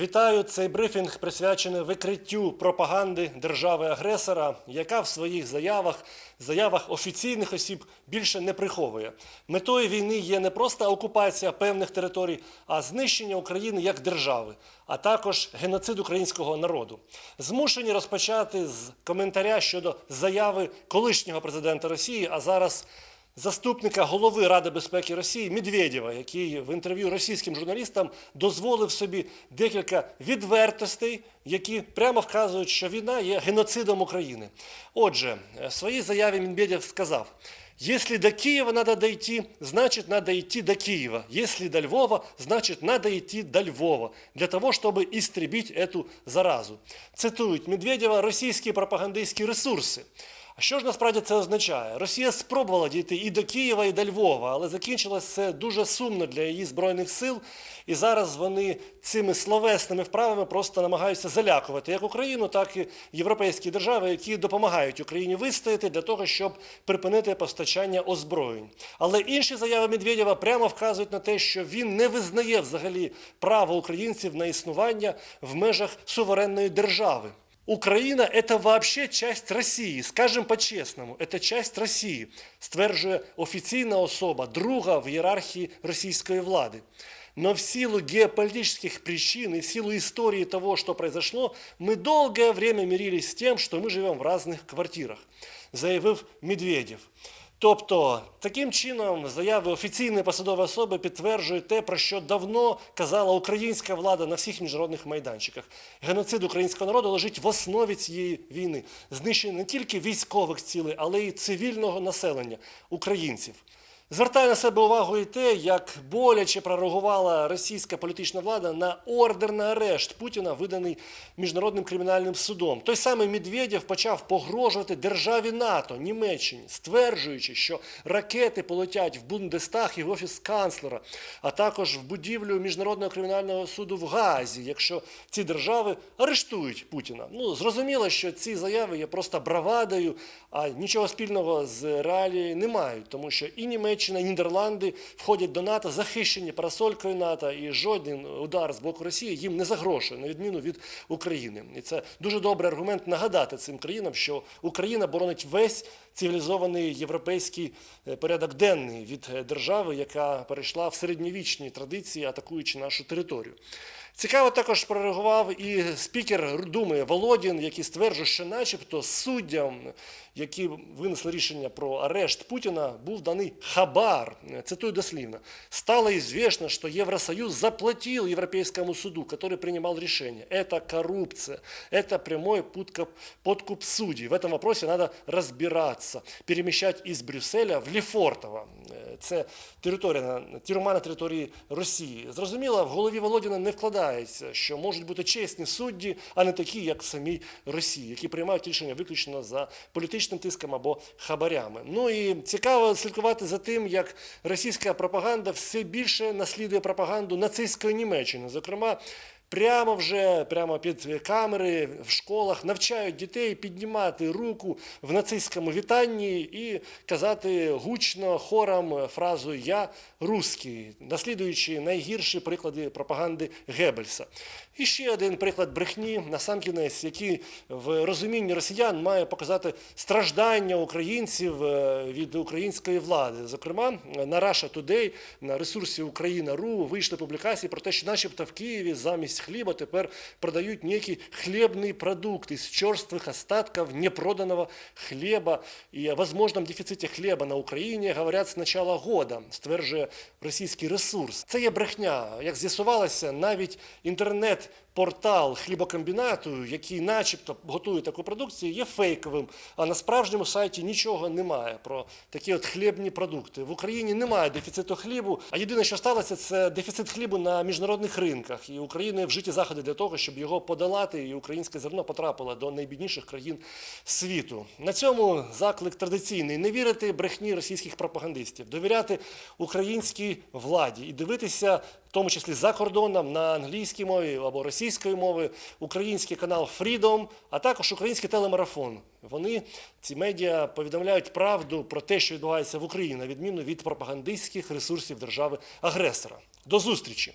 Вітаю цей брифінг присвячений викриттю пропаганди держави-агресора, яка в своїх заявах, заявах офіційних осіб більше не приховує. Метою війни є не просто окупація певних територій, а знищення України як держави, а також геноцид українського народу. Змушені розпочати з коментаря щодо заяви колишнього президента Росії, а зараз заступника голови Ради безпеки Росії Медведєва, який в інтерв'ю російським журналістам дозволив собі декілька відвертостей, які прямо вказують, що війна є геноцидом України. Отже, в своїй заяві Медведєв сказав. Если до Киева надо дойти, значит надо идти до Киева. Если до Львова, значит надо идти до Львова, для того, чтобы истребить эту заразу. Цитують Медведєва російські пропагандистські ресурси. А що ж насправді це означає? Росія спробувала дійти і до Києва, і до Львова, але закінчилось це дуже сумно для її збройних сил. І зараз вони цими словесними вправами просто намагаються залякувати як Україну, так і європейські держави, які допомагають Україні вистояти для того, щоб припинити постачання озброєнь. Але інші заяви Медведєва прямо вказують на те, що він не визнає взагалі право українців на існування в межах суверенної держави. Украина – это вообще часть Росії, скажем по-чесному, это часть Росії, стверджує офіційна особа, друга в ієрархії російської влади. Но в силу геополитических причин и в силу истории того, что произошло, мы долгое время мирились с тем, что мы живем в разных квартирах, заявив Медведєв. Тобто, таким чином, заяви офіційної посадової особи підтверджують те, про що давно казала українська влада на всіх міжнародних майданчиках. Геноцид українського народу лежить в основі цієї війни, знищення не тільки військових цілей, але й цивільного населення українців. Звертає на себе увагу і те, як боляче прореагувала російська політична влада на ордер на арешт Путіна, виданий міжнародним кримінальним судом. Той самий Медведєв почав погрожувати державі НАТО, Німеччині, стверджуючи, що ракети полетять в Бундестаг і в офіс канцлера, а також в будівлю міжнародного кримінального суду в Гаазі, якщо ці держави арештують Путіна. Ну зрозуміло, що ці заяви є просто бравадою, а нічого спільного з реалією не мають, тому що і Німеччина. Німеччина, Нідерланди входять до НАТО, захищені парасолькою НАТО, і жоден удар з боку Росії їм не загрошує, на відміну від України. І це дуже добрий аргумент нагадати цим країнам, що Україна боронить весь цивілізований європейський е, порядок денний від е, держави, яка перейшла в середньовічні традиції, атакуючи нашу територію. Цікаво також прореагував і спікер Думи Володін, який стверджує, що начебто суддям, які винесли рішення про арешт Путіна, був даний хабар. Цитую дослівно. Стало известно, что Евросоюз заплатил Европейскому суду, который принимал решение. Это коррупция, это прямой подкуп, подкуп судей. В этом вопросе надо разбираться. Перемещать из Брюсселя в Лефортово. Це територія, тюрма на території Росії. Зрозуміло, в голові Володіна не вкладається, що можуть бути чесні судді, а не такі, як в самій Росії, які приймають рішення виключно за політичним тиском або хабарями. Ну і цікаво слідкувати за тим, як російська пропаганда все більше наслідує пропаганду нацистської Німеччини. Зокрема, Прямо вже прямо під камери в школах навчають дітей піднімати руку в нацистському вітанні і казати гучно хором фразу Я русський, наслідуючи найгірші приклади пропаганди Геббельса. І ще один приклад брехні на сам кінець, який в розумінні росіян має показати страждання українців е, від української влади. Зокрема, на Russia Today, на ресурсі Україна.ру вийшли публікації про те, що, начебто, в Києві замість хліба тепер продають некий хлібний продукт із черствих остатків непроданого хліба. І о дефіциті хліба на Україні говорять з начала года, стверджує російський ресурс. Це є брехня. Як з'ясувалося, навіть інтернет. Портал хлібокомбінату, який начебто готує таку продукцію, є фейковим, а на справжньому сайті нічого немає про такі от хлібні продукти. В Україні немає дефіциту хлібу, а єдине, що сталося, це дефіцит хлібу на міжнародних ринках. І Вжиті заходи для того, щоб його подолати, і українське зерно потрапило до найбідніших країн світу. На цьому заклик традиційний не вірити брехні російських пропагандистів, довіряти українській владі і дивитися, в тому числі за кордоном на англійській мові або російської мови, український канал Freedom, а також український телемарафон. Вони ці медіа повідомляють правду про те, що відбувається в Україні, на відміну від пропагандистських ресурсів держави-агресора. До зустрічі!